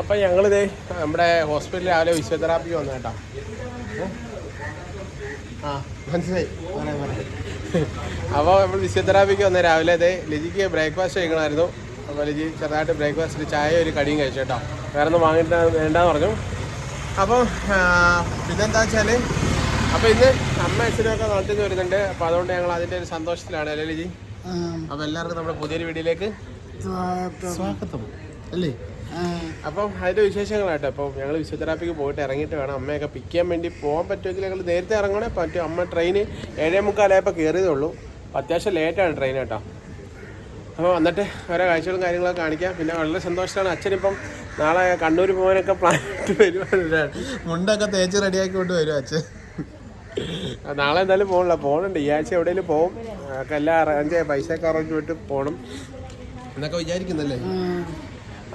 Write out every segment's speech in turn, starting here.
അപ്പം ഞങ്ങളിത് നമ്മുടെ ഹോസ്പിറ്റലിൽ രാവിലെ ഫിസിയോതെറാപ്പി വന്നു കേട്ടോ. ആ മനസ്സിലായി. പറയാം പറയാം അപ്പോൾ നമ്മൾ ഫിസിയോതെറാപ്പിക്ക് വന്ന രാവിലെ ഇത് ലിജിക്ക് ബ്രേക്ക്ഫാസ്റ്റ് കഴിക്കണമായിരുന്നു. അപ്പോൾ ലിജി ചെറുതായിട്ട് ബ്രേക്ക്ഫാസ്റ്റിൽ ചായ ഒരു കടിയും കഴിച്ചു കേട്ടോ. വേറെ ഒന്നും വാങ്ങിയിട്ട് വേണ്ടെന്ന് പറഞ്ഞു. അപ്പോൾ പിന്നെന്താ വെച്ചാൽ അപ്പോൾ ഇന്ന് അമ്മ അച്ഛനൊക്കെ നാട്ടിൽ നിന്ന് വരുന്നുണ്ട്. അപ്പോൾ അതുകൊണ്ട് ഞങ്ങൾ അതിന്റെ ഒരു സന്തോഷത്തിലാണ് അല്ലേ ലിജി? അപ്പോൾ എല്ലാവർക്കും നമ്മുടെ പുതിയൊരു വീഡിയോയിലേക്ക് സ്വാഗതം. അല്ലേ? അപ്പം അതിന്റെ വിശേഷങ്ങളാട്ടോ. അപ്പോൾ ഞങ്ങൾ ഫിസിയോതെറാപ്പിക്ക് പോയിട്ട് ഇറങ്ങിയിട്ട് വേണം അമ്മയൊക്കെ പിക്ക് ചെയ്യാൻ വേണ്ടി പോകാൻ പറ്റുമെങ്കിൽ ഞങ്ങൾ നേരത്തെ ഇറങ്ങണേ. പറ്റും അമ്മ ട്രെയിൻ ഏഴേ മുക്കാലായപ്പോൾ കയറിയതേ ഉള്ളൂ അപ്പോൾ അത്യാവശ്യം ലേറ്റാണ് ട്രെയിൻ കേട്ടോ. അപ്പോൾ വന്നിട്ട് ഓരോ കാഴ്ചകളും കാര്യങ്ങളൊക്കെ കാണിക്കാം. പിന്നെ വളരെ സന്തോഷമാണ് അച്ഛനിപ്പം നാളെ കണ്ണൂർ പോകാനൊക്കെ പ്ലാൻ ഇട്ട് വരുവാണ്. മുണ്ടൊക്കെ തേച്ച് റെഡിയാക്കി കൊണ്ട് വരും അച്ഛൻ. നാളെ എന്തായാലും പോകണില്ല. പോകണുണ്ട്. ഈ ആഴ്ച എവിടെയെങ്കിലും പോകും എല്ലാം അറേഞ്ച് പൈസ ഒക്കെ അറേഞ്ച് പോയിട്ട് പോകണം. എന്നൊക്കെ വിചാരിക്കുന്നല്ലേ?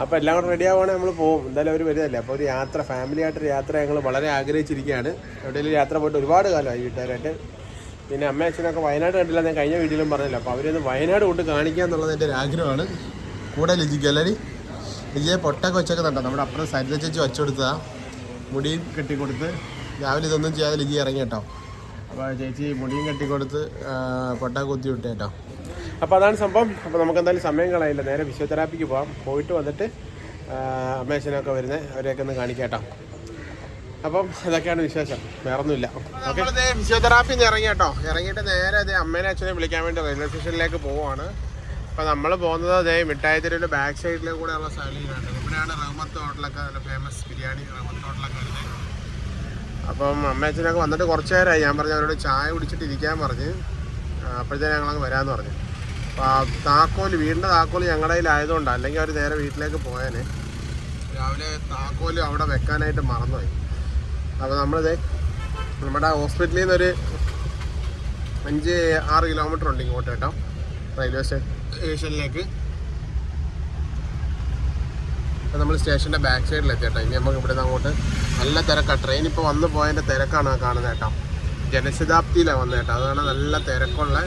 അപ്പോൾ എല്ലാം കൂടെ റെഡി ആവുകയാണെങ്കിൽ നമ്മൾ പോകും എന്തായാലും അവർ വരുന്നല്ലേ അപ്പോൾ ഒരു യാത്ര ഫാമിലി ആയിട്ടൊരു യാത്ര ഞങ്ങൾ വളരെ ആഗ്രഹിച്ചിരിക്കുകയാണ്. എവിടെയെങ്കിലും യാത്ര പോയിട്ട് ഒരുപാട് കാലമായി വീട്ടുകാരായിട്ട്. പിന്നെ അമ്മ അച്ഛനൊക്കെ വയനാട് കണ്ടില്ല ഞാൻ കഴിഞ്ഞ വീഡിയോയിലും പറഞ്ഞില്ല. അപ്പോൾ അവരൊന്ന് വയനാട് കൊണ്ട് കാണിക്കുക എന്നുള്ളത് എന്റെ ഒരു ആഗ്രഹമാണ്. കൂടെ ലിജിക്ക് അല്ലെങ്കിൽ ലിജിയെ പൊട്ടൊക്കെ വെച്ചൊക്കെ തട്ടോ നമ്മുടെ അപ്പുറം സരിത ചേച്ചി വെച്ചുകൊടുത്തതാ. മുടിയും കെട്ടിക്കൊടുത്ത്. രാവിലെ ഇതൊന്നും ചെയ്യാതെ ലിജി ഇറങ്ങി കേട്ടോ അപ്പോൾ ചേച്ചി മുടിയും കെട്ടിക്കൊടുത്ത് പൊട്ട കുത്തി വിട്ടു കേട്ടോ അപ്പോൾ അതാണ് സംഭവം. അപ്പോൾ നമുക്ക് എന്തായാലും സമയം കളയില്ല നേരെ ഫിസിയോതെറാപ്പിക്ക് പോകാം പോയിട്ട് വന്നിട്ട് അമ്മേശനൊക്കെ വരുന്നത് അവരെയൊക്കെ ഒന്ന് കാണിക്കാം അപ്പം ഇതൊക്കെയാണ് വിശേഷം. വേറൊന്നുമില്ല. ഓക്കെ. ഫിസിയോതെറാപ്പി ഇറങ്ങി കേട്ടോ. ഇറങ്ങിയിട്ട് നേരെ അതേ അമ്മേനെ അച്ഛനെ വിളിക്കാൻ വേണ്ടി റെയിൽവേ സ്റ്റേഷനിലേക്ക് പോവുകയാണ്. അപ്പോൾ നമ്മൾ പോകുന്നത് അതേ മിഠായി തെരുവിന്റെ ബാക്ക് സൈഡിലെ കൂടെയുള്ള സ്ഥലങ്ങളാണ് ഇവിടെയാണ് റഹ്മത്ത് ഹോട്ടലൊക്കെ നല്ല ഫേമസ് ബിരിയാണി റഹ്മത്ത് ഹോട്ടലൊക്കെ വരുന്നത്. അപ്പം അമ്മേച്ചനൊക്കെ വന്നിട്ട് കുറച്ച് നേരമായി. ഞാൻ പറഞ്ഞു അവരോട് ചായ കുടിച്ചിട്ട് ഇരിക്കാൻ പറഞ്ഞ്. അപ്പോഴത്തേനും ഞങ്ങളങ്ങ് വരാമെന്ന് പറഞ്ഞു. താക്കോൽ വീടിന്റെ താക്കോൽ ഞങ്ങളുടെ കയ്യിലായതുകൊണ്ട്. അല്ലെങ്കിൽ അവർ നേരെ വീട്ടിലേക്ക് പോയേനെ. രാവിലെ താക്കോൽ അവിടെ വെക്കാനായിട്ട് മറന്നുപോയി. അപ്പോൾ നമ്മളിത് നമ്മുടെ ഹോസ്പിറ്റലിൽ നിന്നൊരു അഞ്ച് ആറ് കിലോമീറ്റർ ഉണ്ട് ഇങ്ങോട്ട് കേട്ടോ. റെയിൽവേ സ്റ്റേഷനിലേക്ക്. അപ്പോൾ നമ്മൾ സ്റ്റേഷന്റെ ബാക്ക് സൈഡിൽ എത്തിയിട്ടോ ഇനി നമുക്ക് ഇവിടെ നിന്ന് അങ്ങോട്ട് നല്ല തിരക്കാണ് ട്രെയിൻ ഇപ്പോൾ വന്ന് പോയതിന്റെ തിരക്കാണ് കാണുന്നത് കേട്ടോ. ജനശതാബ്ദിയിലാണ് വന്നത് കേട്ടോ. അതാണ് നല്ല തിരക്കുള്ള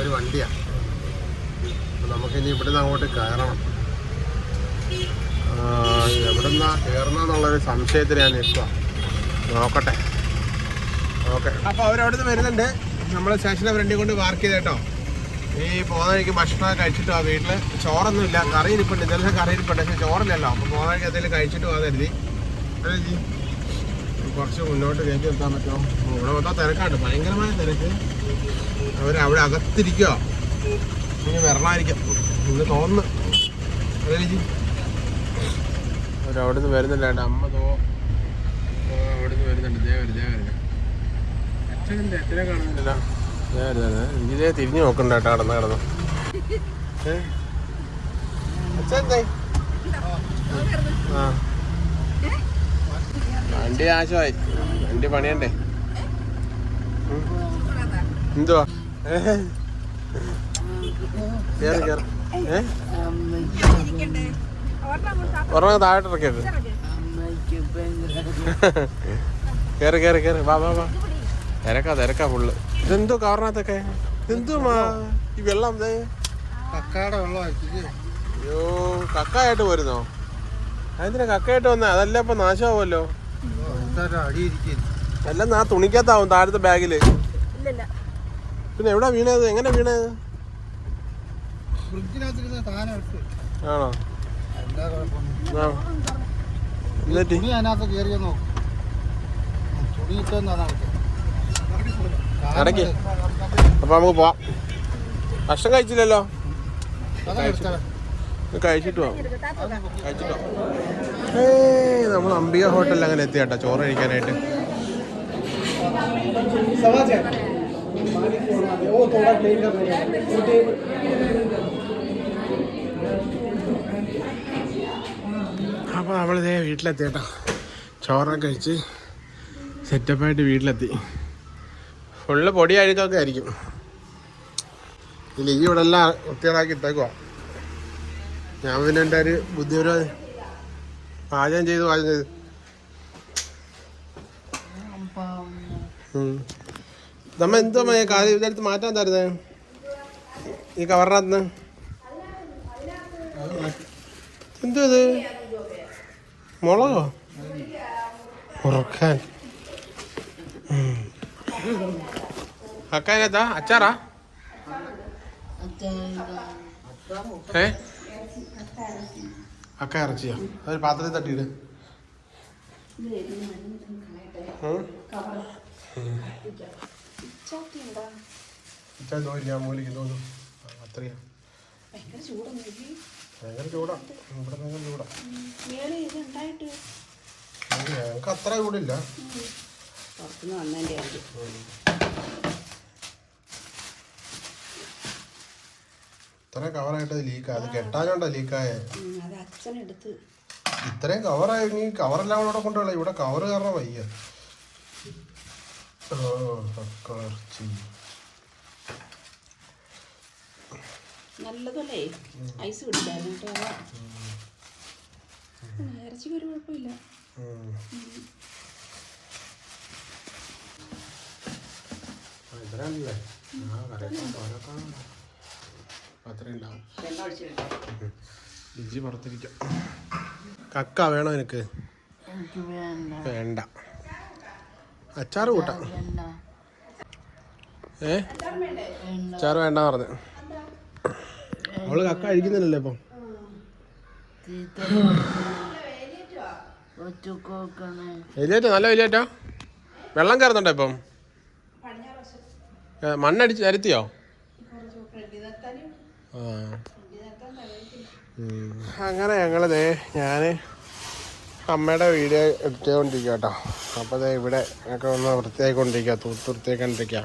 ഒരു വണ്ടിയാണ് നമുക്കിനി ഇവിടെ നിന്ന് അങ്ങോട്ട് കയറണം. എവിടെ നിന്നാ കയറണമെന്നുള്ളൊരു സംശയത്തിൽ ഞാൻ നിൽക്കുക നോക്കട്ടെ. ഓക്കെ. അപ്പോൾ അവരവിടുന്ന് വരുന്നുണ്ട്. നമ്മൾ സ്റ്റേഷനെ ഫ്രണ്ടി കൊണ്ട് പാർക്ക് ചെയ്ത് കേട്ടോ. ഈ പോകുന്ന വഴിക്ക് ഭക്ഷണം കഴിച്ചിട്ട് ആ വീട്ടിൽ ചോറൊന്നും ഇല്ല കറി ഇരിപ്പുണ്ട് ഇതെല്ലാം കറി ഇരിപ്പുണ്ട് പക്ഷേ ചോറില്ലല്ലോ. അപ്പോൾ പോകുന്ന വഴിക്ക് എന്തെങ്കിലും കഴിച്ചിട്ട് പോകാൻ കരുതി. അല്ലേ കുറച്ച് മുന്നോട്ട് കയറ്റി നിർത്താൻ പറ്റുമോ? ഇവിടെ മൊത്തം തിരക്കാണ്ട് ഭയങ്കരമായ തിരക്ക്. അവരവിടെ അകത്തിരിക്കുക ഇനി വരണമായിരിക്കും. ഇന്ന് തോന്നുന്നു. അതല്ലേ ജി അവരവിടെ നിന്ന് വരുന്നില്ലാണ്ട് അമ്മ തോ അവിടെ നിന്ന് വരുന്നുണ്ട്. ദേ വരും ദേ വരുന്നത് അച്ഛനെന്താ അച്ഛനെ കാണുന്നില്ല ദേ വരുന്നത് ഇതേ തിരിഞ്ഞു നോക്കണ്ട കേട്ടോ കടന്ന് കടന്ന്? അച്ഛൻ ആ. വണ്ടി നാശമായി. വണ്ടി പണിയണ്ടേ. എന്തുവാ? ഏ? കേറ് കേറ്. ഏ? ഒരെണ്ണം താഴോട്ട് ഇറക്കിയത് കേറ് കേറ് കേറ്. വാ വാ വാ. തിരക്കാ തിരക്കാ ഫുള്ള് ഇതെന്തോ കവറിനകത്തൊക്കെ? എന്തോ മാ? ഈ വെള്ളം കക്കയുടെ വെള്ളമാക്കി അയ്യോ കക്കായിട്ട് പോരുന്നോ? അതെന്തിനാ കക്കയായിട്ട് വന്നേ? അതല്ല ഇപ്പൊ നാശമാവുമല്ലോ? എല്ലാം ആ തുണിക്കകത്താവും താഴത്തെ ബാഗിൽ. പിന്നെ എവിടെ വീണത്? എങ്ങനെ വീണത്? ഫ്രിഡ്ജിനകത്തിരുന്ന സാധനം ഇട്ട് ആണോ? എന്താ കുഴപ്പമൊന്നും ആ. എന്നിട്ട്? തുണി അതിനകത്ത് കയറിയോ നോക്കും. തുണി ഇട്ടെന്നാണ് ഇടയ്ക്ക്. അപ്പൊ നമുക്ക് പോവാം. ഭക്ഷണം കഴിച്ചില്ലല്ലോ? കഴിച്ചിട്ട് പോവാം കഴിച്ചിട്ടോ ഏയ് നമ്മൾ അംബിക ഹോട്ടലിൽ അങ്ങനെ എത്തി കേട്ടോ ചോറ് കഴിക്കാനായിട്ട്. അപ്പോൾ നമ്മളിതേ വീട്ടിലെത്തി കേട്ടോ. ചോറൊക്കെ കഴിച്ച് സെറ്റപ്പായിട്ട് വീട്ടിലെത്തി. ഫുള്ള് പൊടി അഴുക്കൊക്കെ ആയിരിക്കും. ഇല്ല ഈ ഇവിടെ എല്ലാം വൃത്തികളാക്കി ഇട്ടേക്കുവാ. ഞാൻ പിന്നെ എന്റെ ഒരു ബുദ്ധിപരമായി പാചകം ചെയ്ത് പാചകം ചെയ്ത്. നമ്മ എന്തോ കാര്യം ഇതെടുത്ത് മാറ്റാൻ തരുന്നേ ഈ കവറിനകത്ത് എന്തോ ഇത്? മുളകോ ഉറക്കാൻ അക്കാനത്താ അച്ചാറാ? ഏ? അക്ക ഇറച്ചിയാ. അതൊരു പാത്രത്തിൽ തട്ടിയിട്. ഞാൻ മൂലിക്ക് തോന്നുന്നു. അത്രയാ. ഭയങ്കര ചൂടൊന്നുമില്ലേ ഭയങ്കര ചൂടാ. ഇവിടെ ഭയങ്കര ചൂടാ. മേലെ ഇത് ഉണ്ടായിട്ട് അത് ഞങ്ങൾക്ക് അത്ര ചൂടില്ല. പുറത്തുനിന്ന് വന്നതിന്റെ ഇത്ര കവറായിട്ട് ലീക്ക് അത് കെട്ടാനോണ്ടാ ലീക്കായ ഇത്രയും കവറായി കവറെല്ലാം കൂടെ കൊണ്ടുപോകണം ഇവിടെ കവറ് കാരണം വയ്യ. ആ, കക്കയിറച്ചി. നല്ലതല്ലേ ഐസ് കേട്ടോ ഉം, ഇറച്ചിക്ക് ഒരു കുഴപ്പമില്ല. ഒഴിച്ചിട്ടുണ്ട് പുറത്തിരിക്കാം കക്ക വേണോ എനിക്ക് എനിക്ക് വേണ്ട. വേണ്ട. അച്ചാറ് കൂട്ടാം. വേണ്ട. ഏ? അച്ചാറ് വേണ്ട പറഞ്ഞു. അവൾ കക്ക അഴിക്കുന്നില്ലല്ലേ ഇപ്പം. വലിയേറ്റോ നല്ല വലിയേറ്റോ വെള്ളം കയറുന്നുണ്ടോ ഇപ്പം? മണ്ണടിച്ച് അരുത്തിയോ? ആ. അങ്ങനെ ഞങ്ങളിതേ ഞാൻ അമ്മയുടെ വീഡിയോ എഡിറ്റ് കേട്ടോ അപ്പോൾ ഇവിടെ ഒക്കെ ഒന്ന് വൃത്തിയായിക്കൊണ്ടിരിക്കുക തൂത്ത് വൃത്തിയാക്കൊണ്ടിരിക്കുക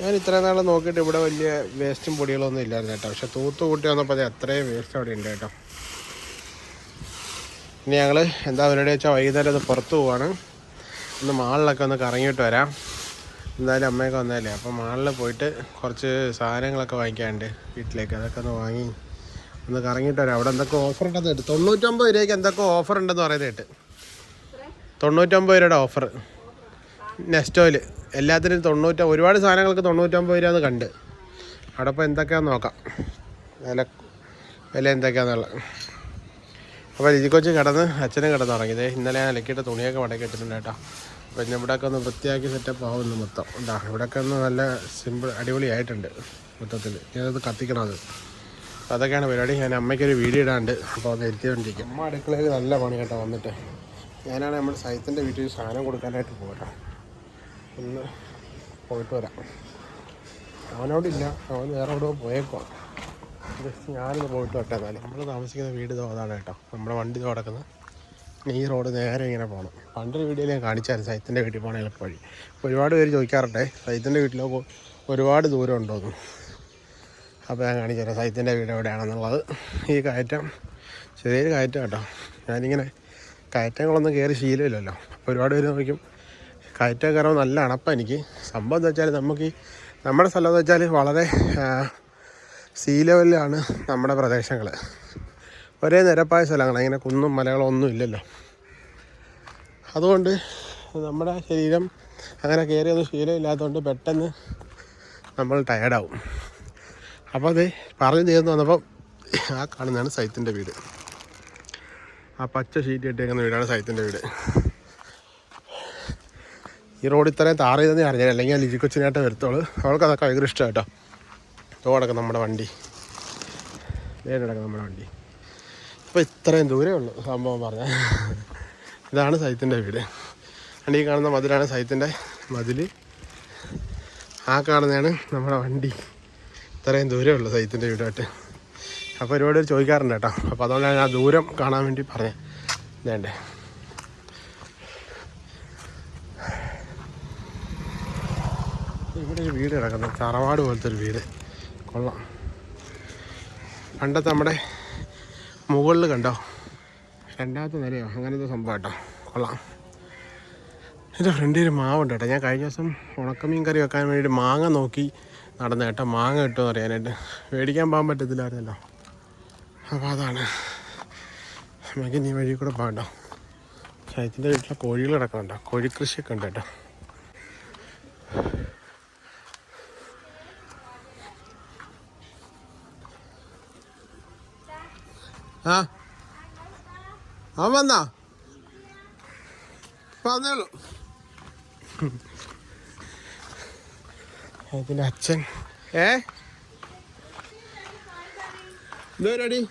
ഞാൻ ഇത്ര നാൾ നോക്കിയിട്ട് ഇവിടെ വലിയ വേസ്റ്റും പൊടികളൊന്നും ഇല്ലായിരുന്നു കേട്ടോ. പക്ഷെ തൂത്ത് കൂട്ടി വന്നപ്പോൾ അത് അത്രയും വേസ്റ്റ് അവിടെ ഉണ്ട് കേട്ടോ. ഇനി ഞങ്ങൾ എന്താ പരിപാടി വെച്ചാൽ വൈകുന്നേരം ഒന്ന് പുറത്ത് പോവാണ്. ഒന്ന് മാളിലൊക്കെ ഒന്ന് കറങ്ങിയിട്ട് വരാം. എന്തായാലും അമ്മയൊക്കെ വന്നതല്ലേ. അപ്പോൾ മാളിൽ പോയിട്ട് കുറച്ച് സാധനങ്ങളൊക്കെ വാങ്ങിക്കാനുണ്ട് വീട്ടിലേക്ക്. അതൊക്കെ ഒന്ന് വാങ്ങി ഒന്ന് കറങ്ങിയിട്ട് വരാം. അവിടെ എന്തൊക്കെ ഓഫർ ഉണ്ടെന്ന് കേട്ട്. തൊണ്ണൂറ്റൊമ്പത് രൂപയ്ക്ക് എന്തൊക്കെ ഓഫർ ഉണ്ടെന്ന് പറയുന്നത് കേട്ട്. തൊണ്ണൂറ്റൊമ്പത് രൂപയുടെ ഓഫർ നെസ്റ്റോയിൽ എല്ലാത്തിനും തൊണ്ണൂറ്റ ഒരുപാട് സാധനങ്ങൾക്ക് തൊണ്ണൂറ്റൊമ്പത് രൂപ എന്ന് കണ്ട്. അവിടെ ഇപ്പോൾ എന്തൊക്കെയാണെന്ന് നോക്കാം. വില വില എന്തൊക്കെയാണെന്നുള്ളത് അപ്പോൾ രുചിക്കൊച്ച് കിടന്ന് അച്ഛനും കിടന്ന് തുടങ്ങിയത് ഇന്നലെ ഞാൻ അലക്കിയിട്ട് തുണിയൊക്കെ മടക്കി ഇട്ടിട്ടുണ്ട് കേട്ടോ. അപ്പോൾ ഇനി ഇവിടെയൊക്കെ ഒന്ന് വൃത്തിയാക്കി സെറ്റപ്പ് ആവുന്നു മൊത്തം. ഉണ്ടാ ഇവിടെയൊക്കെ ഒന്ന് നല്ല സിമ്പിൾ അടിപൊളിയായിട്ടുണ്ട് മൊത്തത്തിൽ ഞാനത് കത്തിക്കണം അത്. അതൊക്കെയാണ് പരിപാടി. ഞാൻ അമ്മയ്ക്കൊരു വീഡിയോ ഇടാണ്ട് അപ്പോൾ അത് എത്തിക്കൊണ്ടിരിക്കും. അമ്മ അടുക്കളയിൽ നല്ല പണി കേട്ടോ വന്നിട്ട്. ഞാനാണ് നമ്മുടെ സൈത്തിന്റെ വീട്ടിൽ സാധനം കൊടുക്കാനായിട്ട് പോകട്ടോ ഒന്ന് പോയിട്ട് വരാം. അവനോടില്ല. അവൻ വേറെ എവിടെ പോയേക്കോ. ഞാനൊന്ന് പോയിട്ട് വരട്ടെ എന്നാലും. നമ്മൾ താമസിക്കുന്ന വീട് അതാണ് കേട്ടോ. നമ്മുടെ വണ്ടി കിടക്കുന്നത് ഈ റോഡ് നേരെ ഇങ്ങനെ പോകണം പണ്ടൊരു വീഡിയോയിൽ ഞാൻ കാണിച്ചായിരുന്നു സൈത്തിന്റെ വീട്ടിൽ പോകണ എളുപ്പ വഴി. ഒരുപാട് പേര് ചോദിക്കാറുണ്ടേ സൈത്തിന്റെ വീട്ടിലോ? ഒരുപാട് ദൂരം ഉണ്ടോ അപ്പോൾ ഞാൻ കാണിച്ചു സൈത്തിന്റെ വീട് എവിടെയാണെന്നുള്ളത്. ഈ കയറ്റം ചെറിയൊരു കയറ്റം കേട്ടോ. ഞാനിങ്ങനെ കയറ്റങ്ങളൊന്നും കയറി ശീലമില്ലല്ലോ. അപ്പോൾ ഒരുപാട് പേര് നോക്കും കയറ്റം കയറാൻ നല്ല അണപ്പം എനിക്ക്. സംഭവം എന്ന് വെച്ചാൽ നമുക്ക് ഈ നമ്മുടെ സ്ഥലം എന്ന് വെച്ചാൽ വളരെ സീ ലെവലിലാണ് നമ്മുടെ പ്രദേശങ്ങൾ ഒരേ നിരപ്പായ സ്ഥലങ്ങളാണ് ഇങ്ങനെ കുന്നും മലകളും ഒന്നും ഇല്ലല്ലോ. അതുകൊണ്ട് നമ്മുടെ ശരീരം അങ്ങനെ കയറിയൊന്നും ശീലമില്ലാത്തതുകൊണ്ട് പെട്ടെന്ന് നമ്മൾ ടയർഡാവും അപ്പോൾ അത് പറഞ്ഞു തീർന്നു വന്നപ്പം ആ കാണുന്നതാണ് സൈത്തിന്റെ വീട്. ആ പച്ച ഷീറ്റ് ഇട്ടേക്കുന്ന വീടാണ് സൈത്തിന്റെ വീട്. ഈ റോഡ് ഇത്രയും താർ ചെയ്തെന്ന് അറിഞ്ഞാൽ അല്ലെങ്കിൽ ആ ലിജി കൊച്ചിനായിട്ട് വരുത്തോളൂ അവൾക്ക് അതൊക്കെ ഭയങ്കര ഇഷ്ടം കേട്ടോ തോടൊക്കെ നമ്മുടെ വണ്ടി. ഇതേ നമ്മുടെ വണ്ടി. ഇപ്പോൾ ഇത്രയും ദൂരമേ ഉള്ളൂ സംഭവം പറഞ്ഞാൽ ഇതാണ് സൈത്തിന്റെ വീട്. വണ്ടി കാണുന്ന മതിലാണ് സൈത്തിന്റെ മതിൽ ആ കാണുന്നതാണ് നമ്മുടെ വണ്ടി. ഇത്രയും ദൂരമേ ഉള്ളൂ സൈത്തിന്റെ വീടായിട്ട്. അപ്പോൾ ഒരുപാട് ചോദിക്കാറുണ്ട് കേട്ടോ. അപ്പോൾ അതുകൊണ്ടാണ് ആ ദൂരം കാണാൻ വേണ്ടി പറഞ്ഞത് വേണ്ടേ ഇവിടെ ഒരു വീട് കിടക്കുന്നത് തറവാട് പോലത്തെ ഒരു വീട്. കൊള്ളാം. പണ്ടത്തെ നമ്മുടെ മുകളിൽ കണ്ടോ? രണ്ടാമത്തെ നിലയോ? അങ്ങനത്തെ സംഭവം കേട്ടോ. കൊള്ളാം. എന്റെ ഫ്രണ്ടിൽ ഒരു മാവുണ്ട് കേട്ടോ. ഞാൻ കഴിഞ്ഞ ദിവസം ഉണക്കമീൻ കറി വെക്കാൻ വേണ്ടിയിട്ട് മാങ്ങ നോക്കി നടന്ന കേട്ടോ. മാങ്ങ കിട്ടുമെന്ന് അറിയാനായിട്ട്. മേടിക്കാൻ പോകാൻ പറ്റത്തില്ലായിരുന്നല്ലോ. അപ്പോൾ അതാണ്. നമുക്ക് നീ വഴി കൂടെ പോകണ്ടോ ശൈത്തിന്റെ വീട്ടിലെ കോഴികൾ കിടക്കുന്നുണ്ടോ? കോഴിക്കൃഷിയൊക്കെ ഉണ്ട് കേട്ടോ. ആ? അവൻ വന്നാ? പറഞ്ഞോളൂ. അതിന്റെ അച്ഛൻ. ഏ? എന്തോരടി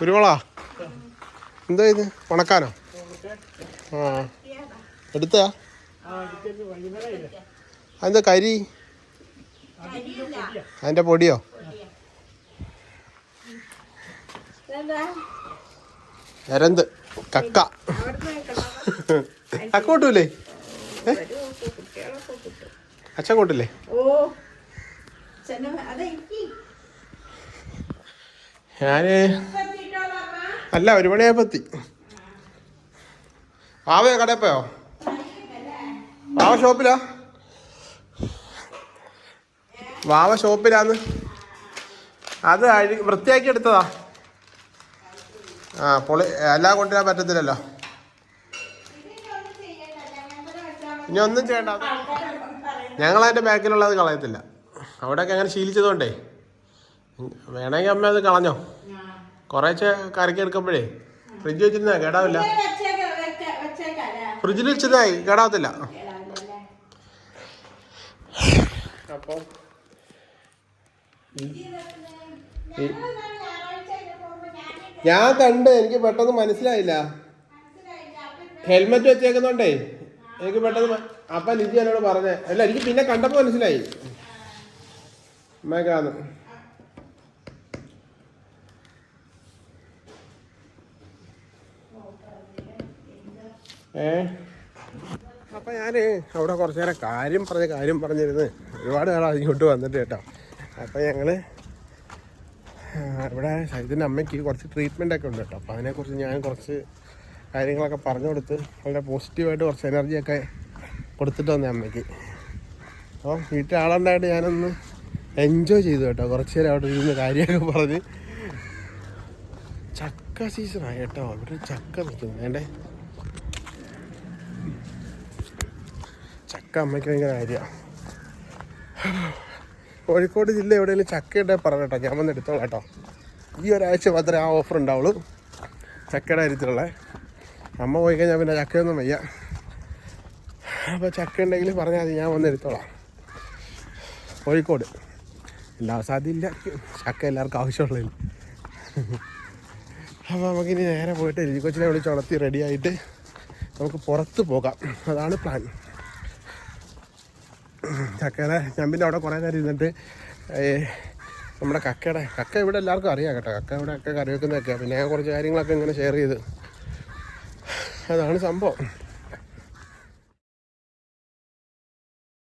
കുരുമുളാ എന്തോ ഇത്? ഉണക്കാനോ? ആ. എടുത്ത? അതിന്റെ കരി? അതിന്റെ പൊടിയോ? എരന്ത് കക്ക. കക്ക കൂട്ടൂലേ? അച്ഛൻ കൂട്ടില്ലേ? ഞാൻ അല്ല ഒരു മണിയായപ്പോ എത്തി. ആവയോ കടയിൽ പോയോ? വാവ ഷോപ്പിലാ? വാവ ഷോപ്പിലാന്ന്. അത് അഴി വൃത്തിയാക്കി എടുത്തതാ. ആ പൊളി എല്ലാം കൊണ്ടുവരാൻ പറ്റത്തില്ലല്ലോ. ഇനി ഒന്നും ചെയ്യണ്ട. ഞങ്ങൾ അതിന്റെ ബാക്കിലുള്ളത് കളയത്തില്ല. അവിടെയൊക്കെ അങ്ങനെ ശീലിച്ചതുകൊണ്ടേ. വേണമെങ്കിൽ അമ്മ അത് കളഞ്ഞോ? കുറേശ്ശെ കറക്കി എടുക്കുമ്പോഴേ. ഫ്രിഡ്ജ് വെച്ചിരുന്നാ കേടാവില്ല. ഫ്രിഡ്ജിൽ വെച്ചിരുന്നായി കേടാവത്തില്ല. അപ്പോൾ ഞാൻ കണ്ട് എനിക്ക് പെട്ടെന്ന് മനസ്സിലായില്ല. ഹെൽമെറ്റ് വെച്ചേക്കുന്നോണ്ടേ എനിക്ക് പെട്ടെന്ന് അപ്പ ലിജി എന്നോട് പറഞ്ഞേ അല്ല എനിക്ക് പിന്നെ കണ്ടപ്പോ മനസ്സിലായി. അമ്മക്കാന്ന് ഏ? അപ്പൊ ഞാൻ അവിടെ കുറച്ചു നേരം കാര്യം പറഞ്ഞ കാര്യം പറഞ്ഞിരുന്നു. ഒരുപാട് നാളാണ് ഇങ്ങോട്ട് വന്നിട്ട് കേട്ടോ. അപ്പൊ ഞങ്ങൾ ഇവിടെ സൈദിന്റെ അമ്മയ്ക്ക് കുറച്ച് ട്രീറ്റ്മെന്റ് ഒക്കെ ഉണ്ട് കേട്ടോ. അപ്പോൾ അതിനെക്കുറിച്ച് ഞാൻ കുറച്ച് കാര്യങ്ങളൊക്കെ പറഞ്ഞു കൊടുത്ത് വളരെ പോസിറ്റീവായിട്ട് കുറച്ച് എനർജിയൊക്കെ കൊടുത്തിട്ട് വന്നേ അമ്മയ്ക്ക്. അപ്പോൾ വീട്ടിൽ ആളുണ്ടായിട്ട് ഞാനൊന്ന് എൻജോയ് ചെയ്തു കേട്ടോ. കുറച്ച് നേരം അവിടെ ഇരുന്ന് കാര്യമൊക്കെ പറഞ്ഞ്. ചക്ക സീസണായി കേട്ടോ. ഇവിടെ ചക്ക നിൽക്കുന്നു. വേണ്ടേ ചക്ക അമ്മയ്ക്ക് ഭയങ്കര കാര്യമാണ്. കോഴിക്കോട് ജില്ല എവിടെയെങ്കിലും ചക്ക ഉണ്ടെങ്കിൽ പറഞ്ഞ കേട്ടോ ഞാൻ വന്ന് എടുത്തോളാം കേട്ടോ. ഈ ഒരാഴ്ച മാത്രമേ ആ ഓഫർ ഉണ്ടാവുള്ളൂ. ചക്കയുടെ കാര്യത്തിലുള്ള. അമ്മ പോയി കഴിഞ്ഞാൽ പിന്നെ ചക്കയൊന്നും വയ്യ. അപ്പോൾ ചക്ക ഉണ്ടെങ്കിൽ പറഞ്ഞാൽ മതി ഞാൻ വന്ന് എടുത്തോളാം. കോഴിക്കോട്. എല്ലാ സാധ്യമില്ല ചക്ക എല്ലാവർക്കും ആവശ്യമുള്ളതിൽ. അപ്പോൾ നമുക്കിനി നേരെ പോയിട്ട് രുചിക്കൊച്ചിനെ വിളിച്ച് ഉണർത്തി റെഡി ആയിട്ട് നമുക്ക് പുറത്ത് പോകാം. അതാണ് പ്ലാൻ ചക്കയുടെ ഞാൻ പിന്നെ അവിടെ കുറേ നേരം ഇരുന്നിട്ട് നമ്മുടെ കക്കയുടെ കക്ക ഇവിടെ എല്ലാവർക്കും അറിയാം കേട്ടോ. കക്ക ഇവിടെ ഒക്കെ കറി വെക്കുന്നതൊക്കെയാണ് പിന്നെ ഞാൻ കുറച്ച് കാര്യങ്ങളൊക്കെ ഇങ്ങനെ ഷെയർ ചെയ്ത്. അതാണ് സംഭവം.